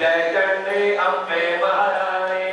जय चंडी अम्बे महारानी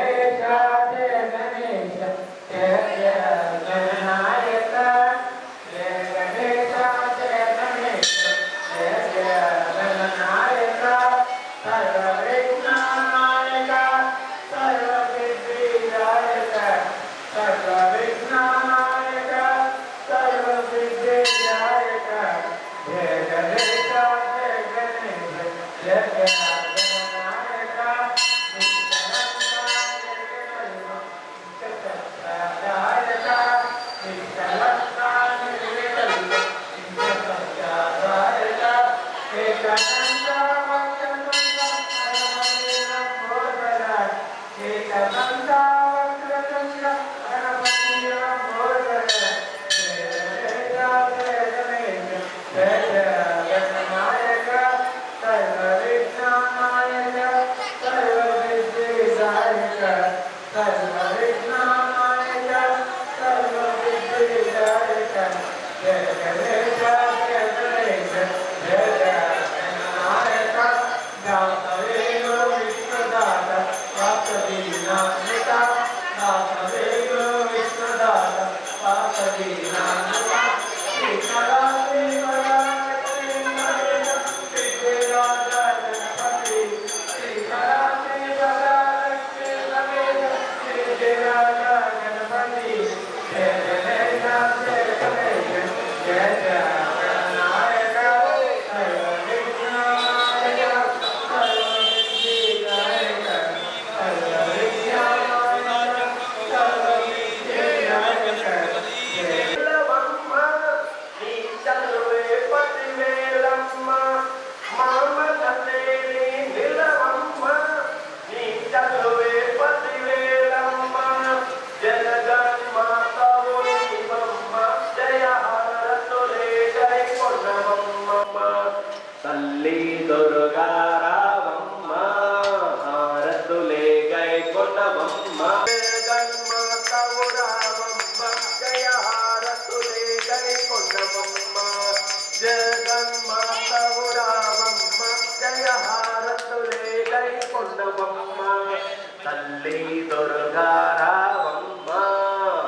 తల్లి దొరగారావమ్మ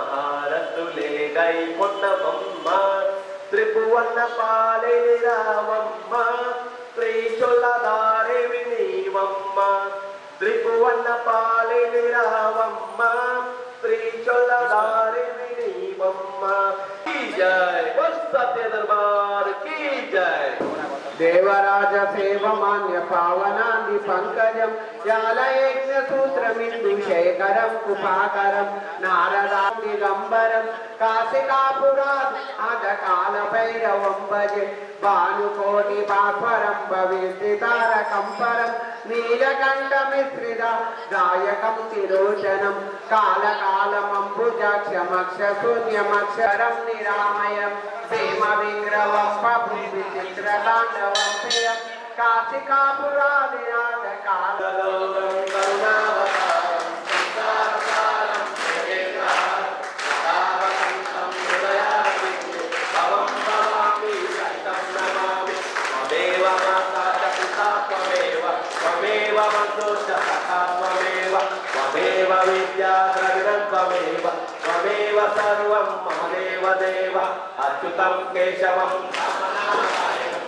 హారతులే గై పొన్నవమ్మ త్రిభువన పాలే రామమ్మ త్రిచొల్లదారి వినీవమ్మ. త్రిభువన పాలే రామమ్మ త్రిచొల్లదారి వినీవమ్మ. కీ జయ వస్తతే దర్బార్ కీ జయ देवराज सेवमान्य पावनादि पङ्कजं शेखरम कृपाकरं नारदा దిగంబరం కాశికాపురాద్ అధకాల భైరవం భజే భానుకోటి బాస్వరం భవిష్టి తారకంపరం నీలకంఠ మిశ్రిత గాయకం తిరోచనం కాలకాలమంబుజాక్షమక్ష శూన్యమక్షరం నిరామయం భీమ విగ్రహం పభృతి చిత్రతాండవం ప్రియం కాశికాపురాదినాథ కాల త్వమేవ త్వమేవ సర్వం మహదేవ దేవ అచ్యుతం కేశవం. రామనారాయణం